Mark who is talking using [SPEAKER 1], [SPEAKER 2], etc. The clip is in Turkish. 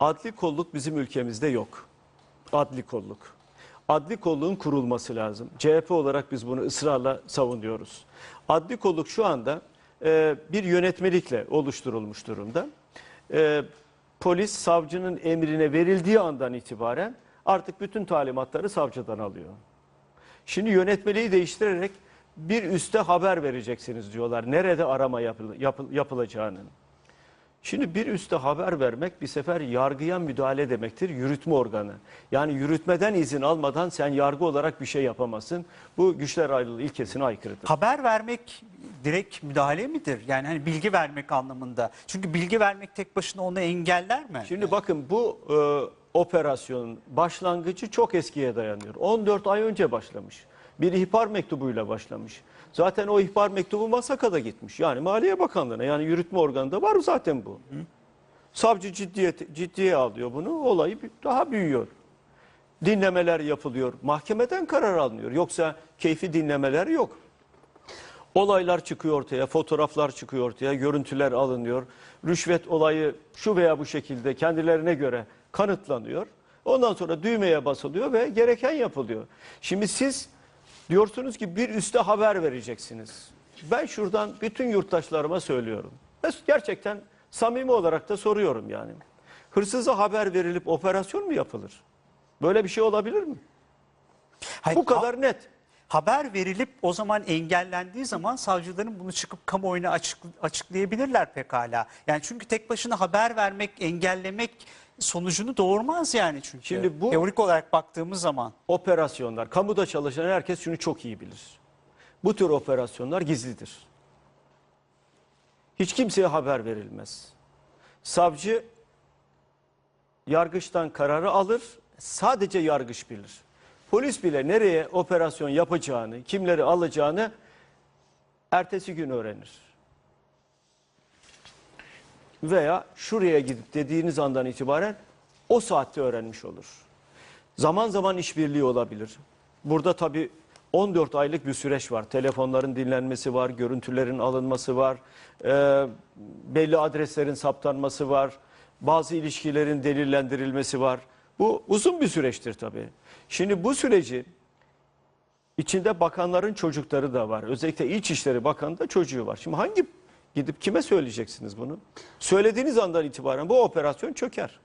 [SPEAKER 1] Adli kolluk bizim ülkemizde yok. Adli kolluk. Adli kolluğun kurulması lazım. CHP olarak biz bunu ısrarla savunuyoruz. Adli kolluk şu anda e, bir yönetmelikle oluşturulmuş durumda. E, polis savcının emrine verildiği andan itibaren artık bütün talimatları savcıdan alıyor. Şimdi yönetmeliği değiştirerek bir üste haber vereceksiniz diyorlar. Nerede arama yapıl- yapıl- yapılacağını. Şimdi bir üste haber vermek bir sefer yargıya müdahale demektir, yürütme organı. Yani yürütmeden izin almadan sen yargı olarak bir şey yapamazsın. Bu güçler ayrılığı ilkesine aykırıdır.
[SPEAKER 2] Haber vermek direkt müdahale midir? Yani hani bilgi vermek anlamında. Çünkü bilgi vermek tek başına onu engeller mi?
[SPEAKER 1] Şimdi bakın bu e, operasyonun başlangıcı çok eskiye dayanıyor. 14 ay önce başlamış. Bir ihbar mektubuyla başlamış. Zaten o ihbar mektubu Masaka'da gitmiş. Yani Maliye Bakanlığı'na yani yürütme organında var zaten bu. Savcı ciddiyet, ciddiye alıyor bunu. Olayı daha büyüyor. Dinlemeler yapılıyor. Mahkemeden karar alınıyor. Yoksa keyfi dinlemeler yok. Olaylar çıkıyor ortaya, fotoğraflar çıkıyor ortaya, görüntüler alınıyor. Rüşvet olayı şu veya bu şekilde kendilerine göre kanıtlanıyor. Ondan sonra düğmeye basılıyor ve gereken yapılıyor. Şimdi siz diyorsunuz ki bir üste haber vereceksiniz. Ben şuradan bütün yurttaşlarıma söylüyorum. Ve gerçekten samimi olarak da soruyorum yani. Hırsıza haber verilip operasyon mu yapılır? Böyle bir şey olabilir mi?
[SPEAKER 2] Hayır,
[SPEAKER 1] Bu kadar net.
[SPEAKER 2] Haber verilip o zaman engellendiği zaman savcıların bunu çıkıp kamuoyuna açık, açıklayabilirler pekala. Yani çünkü tek başına haber vermek, engellemek sonucunu doğurmaz yani çünkü.
[SPEAKER 1] Şimdi bu-
[SPEAKER 2] Teorik olarak baktığımız zaman.
[SPEAKER 1] operasyonlar, kamuda çalışan herkes şunu çok iyi bilir. Bu tür operasyonlar gizlidir. Hiç kimseye haber verilmez. Savcı yargıçtan kararı alır, sadece yargıç bilir. Polis bile nereye operasyon yapacağını, kimleri alacağını ertesi gün öğrenir. Veya şuraya gidip dediğiniz andan itibaren o saatte öğrenmiş olur. Zaman zaman işbirliği olabilir. Burada tabii 14 aylık bir süreç var. Telefonların dinlenmesi var, görüntülerin alınması var, e, belli adreslerin saptanması var, bazı ilişkilerin delillendirilmesi var. Bu uzun bir süreçtir tabii. Şimdi bu süreci içinde bakanların çocukları da var. Özellikle İçişleri Bakanı da çocuğu var. Şimdi hangi gidip kime söyleyeceksiniz bunu? Söylediğiniz andan itibaren bu operasyon çöker.